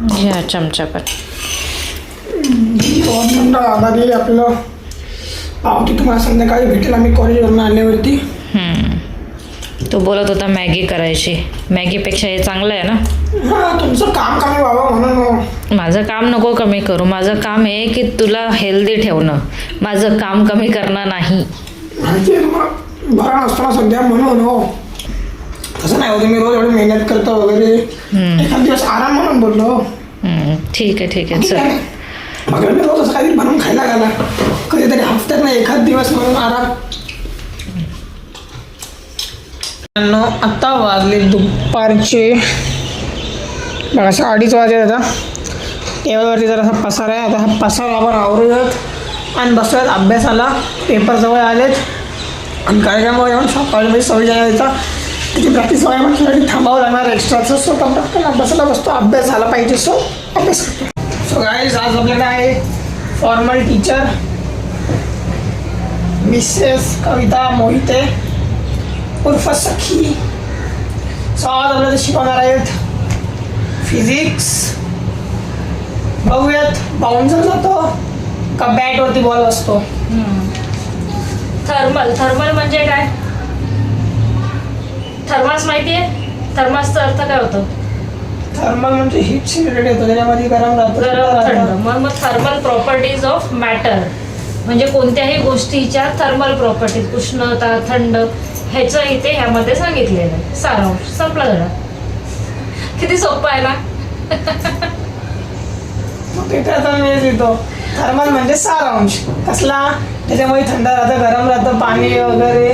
घ्या चमचा पण आधारी आपलं पावती तुम्हाला संध्याकाळी भेटेल आम्ही कॉलेजवरून आल्यावरती तो बोलत होता मॅगी करायची. मॅगीपेक्षा हे चांगलं आहे ना? हां तुमचं काम कमी व्हावं म्हणून मग माझं काम नको कमी करू. माझं काम आहे की तुला हेल्दी ठेवणं. माझं काम कमी करणं नाही. माहिती आहे तुम्हाला बरा नसतो ना सध्या म्हणून हो. तसं नाही हो तुम्ही रोज एवढी मेहनत करता वगैरे. एखाद दिवस आराम म्हणून बोललो. ठीक आहे ठीक आहे. चल. मग मी रोज असं काहीतरी बनवून खायला घाला. कधीतरी हफ्त्यात नाही एखाद दिवस म्हणून आराम. आता वाजले दुपारचे. बघा असं अडीच वाजले आता. टेबलवरती जरासा पसारा आहे. आता हा पसारा आपण आवरूयात. आणि बसूयात अभ्यासाला. पेपर जवळ आलेत. आणि कार्यक्रमावर येऊन कॉलेजमध्ये सवय जायचा त्याची प्रॅक्टिस व्हायला म्हटलं की थांबावं लागणार एक्स्ट्राचं सो टपटपकन अभ्यासाला बसतो. अभ्यास झाला पाहिजे. सो अभ्यास करतो. सो गाईज आज आपल्याकडे आहे formal teacher Mrs Kavita Mohite उर्फ सखी. सो आज आपल्याला शिकवणार आहेत फिजिक्स बघूयात. बाउन्सर जातो का बॅटवरती बॉल असतो? थर्मल थर्मल म्हणजे काय? थर्मास माहिती आहे. थर्मासचा अर्थ काय होतो? थर्मल म्हणजे हीट रिलेटेड येतो त्याच्यामध्ये गरम राहतो. गरम थंड. मग मग थर्मल प्रॉपर्टीज ऑफ मॅटर म्हणजे कोणत्याही गोष्टीच्या थर्मल प्रॉपर्टीज उष्णता थंड ह्याचं इथे ह्यामध्ये सांगितलेलं आहे. सारांश. संपला जरा. किती सोपं आहे ना? मग तिथे आता मी लिहितो. थर्मल म्हणजे सारांश. कसला? त्याच्यामध्ये थंड राहतं गरम राहतं पाणी वगैरे.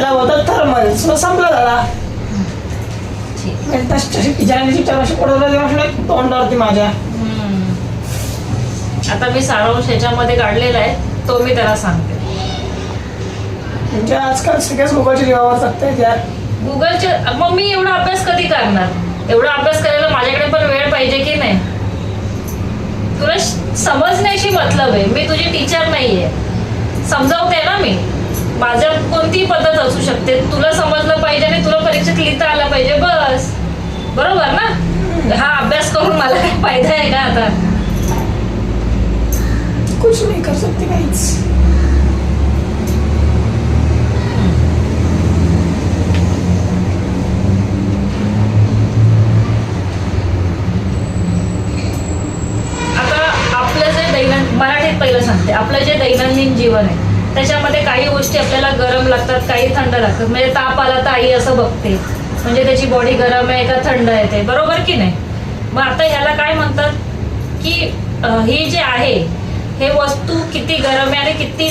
त्याला बोलतात थर्मल सो संपलं झाला तोंडावरती माझ्या. आता मी सारांश ह्याच्यामध्ये काढलेला आहे तो मी त्याला सांगते. म्हणजे आजकाल सगळ्याच गुगलच्या जीवावर जगतायत यार गुगलचे मग मी एवढा अभ्यास कधी करणार? एवढा अभ्यास करायला माझ्याकडे पण वेळ पाहिजे की नाही? तुला समजण्याशी मतलब आहे. मी तुझी टीचर नाहीये. समजावते ना मी? माझ्या कोणतीही पद्धत असू शकते. तुला समजलं पाहिजे आणि तुला परीक्षेत लिहिता आलं पाहिजे. बस. बरोबर ना? हा अभ्यास करून मला काही फायदा आहे का आता? कुछ नाही कर सकते काहीच. आता आपलं जे दैनंदिन मराठीत पहिलं सांगते. आपलं जे दैनंदिन जीवन आहे त्याच्यामध्ये काही गोष्टी आपल्याला गरम लागतात काही थंड लागतात. म्हणजे ताप आला तर आई असं बघते. म्हणजे त्याची बॉडी गरम आहे का थंड आहे ते. बरोबर की नाही? मग आता ह्याला काय म्हणतात की ही जे आहे हे वस्तू किती गरम आहे आणि किती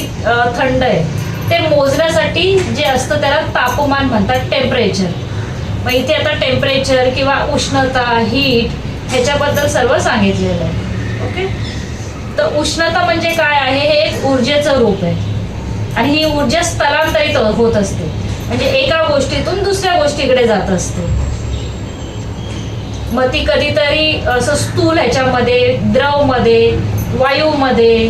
थंड आहे ते मोजण्यासाठी जे असतं त्याला तापमान म्हणतात टेम्परेचर मग इथे आता टेम्परेचर किंवा उष्णता हीट ह्याच्याबद्दल सर्व सांगितलेलं आहे. ओके तर उष्णता म्हणजे काय आहे? हे एक ऊर्जेचं रूप आहे. आणि ही ऊर्जा स्थलांतरित होत असते. म्हणजे एका गोष्टीतून दुसऱ्या गोष्टीकडे जात असते. मग ती कधीतरी असं स्थूल ह्याच्यामध्ये द्रवमध्ये वायूमध्ये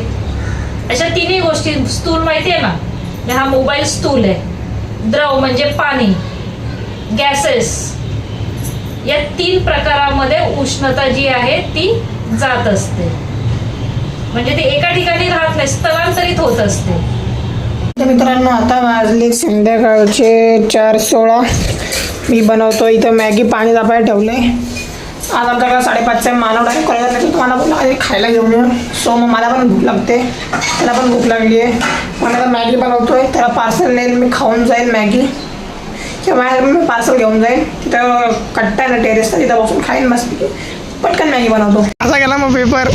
अशा तिन्ही गोष्टी स्थूल माहिती आहे ना? म्हणजे हा मोबाईल स्थूल आहे. द्रव म्हणजे पाणी गॅसेस या तीन प्रकारामध्ये उष्णता जी आहे ती जात असते. म्हणजे ती एका ठिकाणी राहत नाही स्थलांतरित होत असते. तर मित्रांनो आता वाजले संध्याकाळचे चार सोळा. मी बनवतो इथं मॅगी पाणी तापायला ठेवले आज आमच्याकडे साडेपाचच्या मानव आहे. कॉलेजात नाही तुम्हाला आधी खायला घेऊन ये. सो मग मला पण भूक लागते. त्याला पण भूक लागली आहे. मला आता मॅगी बनवतोय. त्याला पार्सल नेईल मी खाऊन जाईल मॅगी. किंवा माझ्याकडे मी पार्सल घेऊन जाईल. तिथं कट्टा आहे ना टेरेसला तिथं बसून खाईन मस्त पटकन मॅगी बनवतो. असा गेला मग पेपर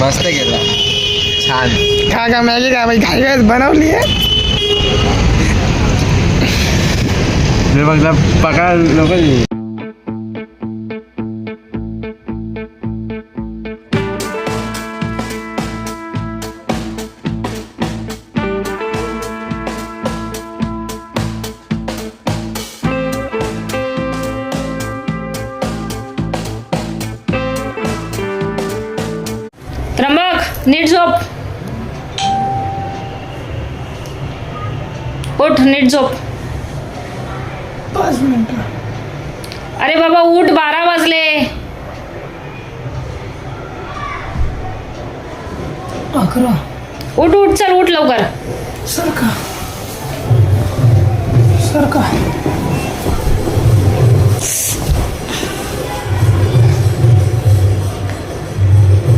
मस्त गेला छान. खा का मॅगी काय बाई घाई बनवली आहे. ते बघला पका लोक त्र्यंबक नीट झोप. उठ नीट झोप. पाच मिनटं. अरे बाबा उठ बारा वाजले. अकरा. उठ उठ चल उठ लवकर. सरका सरका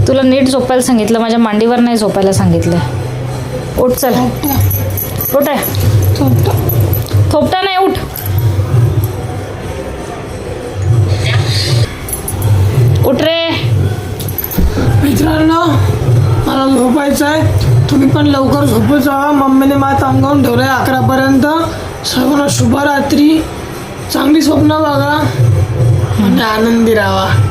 तुला नीट झोपायला सांगितलं माझ्या मांडीवर नाही झोपायला सांगितलं. उठ चल. उठ. आहे थोपटा नाही तुम्ही पण लवकर झोपू जावा. मम्मीने माझं अंगावून ठेवलं आहे अकरापर्यंत. सर्वांना शुभरात्री. चांगली स्वप्न बघा. आणि आनंदी राहा.